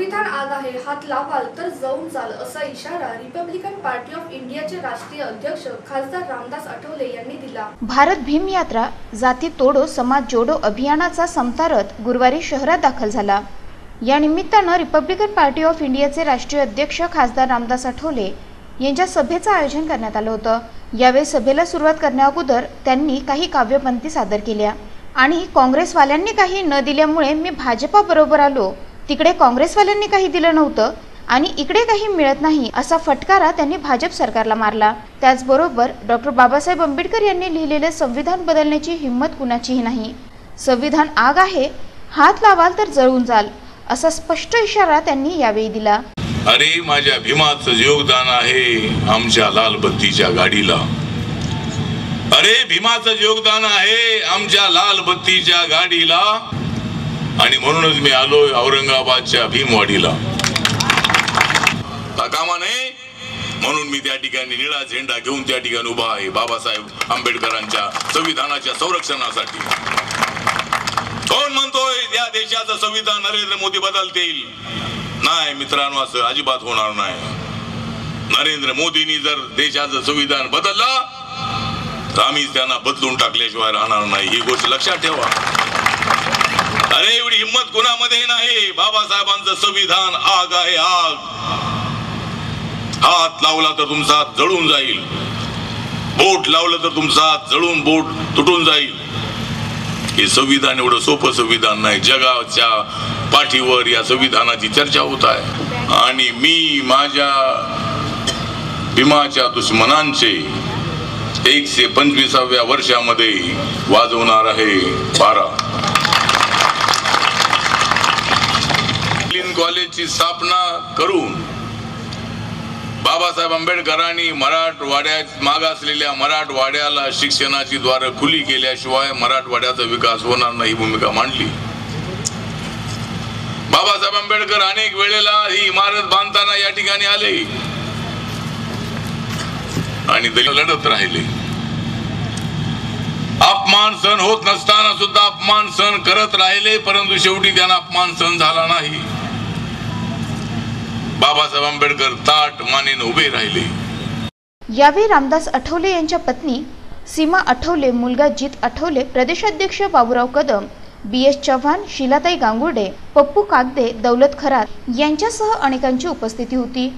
संविधान आग आहे हात लावाल तर जाऊन जाल असा इशारा रिपब्लिकन पार्टी ऑफ इंडियाचे राष्ट्रीय अध्यक्ष खासदार रामदास आठवले यांनी दिला. भारत भीम यात्रा जाती तोडो समाज जोडो अभियानाचा समतारथ गुरुवारी शहरात दाखल झाला. या निमित्तानं रिपब्लिकन पार्टी ऑफ इंडियाचे राष्ट्रीय अध्यक्ष खासदार रामदास आठवले यांच्या सभेचं आयोजन करण्यात आलं होतं. यावेळी सभेला सुरुवात करण्याअगोदर त्यांनी काही काव्यपंथी सादर केल्या. आणि काँग्रेसवाल्यांनी काही न दिल्यामुळे मी भाजपाबरोबर आलो. तिकडे काँग्रेसवाल्यांनी काही दिलं नव्हतं आणि इकडे काही मिळत नाही असा फटकारा त्यांनी भाजप सरकारला मारला. त्याचबरोबर डॉक्टर बाबासाहेब आंबेडकर यांनी लिहिलेले संविधान बदलण्याची हिंमत कुणाचीही नाही. संविधान आग आहे हात लावाल तर जळून जाल असा स्पष्ट इशारा त्यांनी यावेळी दिला. अरे माझ्या भीमाचं योगदान आहे आमच्या लाल बत्तीच्या गाडीला. अरे भीमाचं योगदान आहे आमच्या लाल बत्तीच्या गाडीला. आणि म्हणूनच मी आलोय औरंगाबादच्या भीमवाडीला. कामा नये म्हणून मी त्या ठिकाणी निळा झेंडा घेऊन त्या ठिकाणी उभा आहे बाबासाहेब आंबेडकरांच्या संविधानाच्या संरक्षणासाठी. कोण म्हणतोय या देशाचं संविधान नरेंद्र मोदी बदलतील? नाही मित्रांनो असं अजिबात होणार नाही. नरेंद्र मोदींनी जर देशाचं संविधान बदललं तर आम्ही त्यांना बदलून टाकल्याशिवाय राहणार नाही. ही गोष्ट लक्षात ठेवा. अरे एवढी हिंमत कुणामध्ये नाही. बाबासाहेबांचं संविधान आग आहे आग. हात लावला तर तुमचा जळून जाईल. बोट लावलं तर तुमचा जळून बोट तुटून जाईल. हे संविधान एवढं सोपं संविधान नाही. जगाच्या पाठीवर या संविधानाची चर्चा होत आहे. आणि मी माझ्या भीमाच्या दुश्मनांचे एकशे पंचवीसाव्या वर्षामध्ये वाजवणार आहे. बारा. कॉलेजची स्थापना करून बाबासाहेब आंबेडकरांनी मराठवाड्यात मागासलेल्या मराठवाड्याला शिक्षणाची द्वार खुली केल्याशिवाय मराठवाड्याचा विकास होणार नाही भूमिका मांडली. बाबासाहेब आंबेडकर अनेक वेळेला ही इमारत बांधताना या ठिकाणी आले. आणि दलित लढत राहिले. अपमान सहन होत नसताना सुद्धा अपमान सहन करत राहिले परंतु शेवटी त्यांना अपमान सहन झाला नाही. बाबासाहेब आंबेडकर ताट मानेन उभे राहिले. यावेळी रामदास आठवले यांच्या पत्नी सीमा आठवले मुलगा जित आठवले प्रदेशाध्यक्ष बाबूराव कदम बी एस चव्हाण शिलाताई गांगुर्डे पप्पू कागदे दौलत खरात यांच्यासह अनेकांची उपस्थिती होती.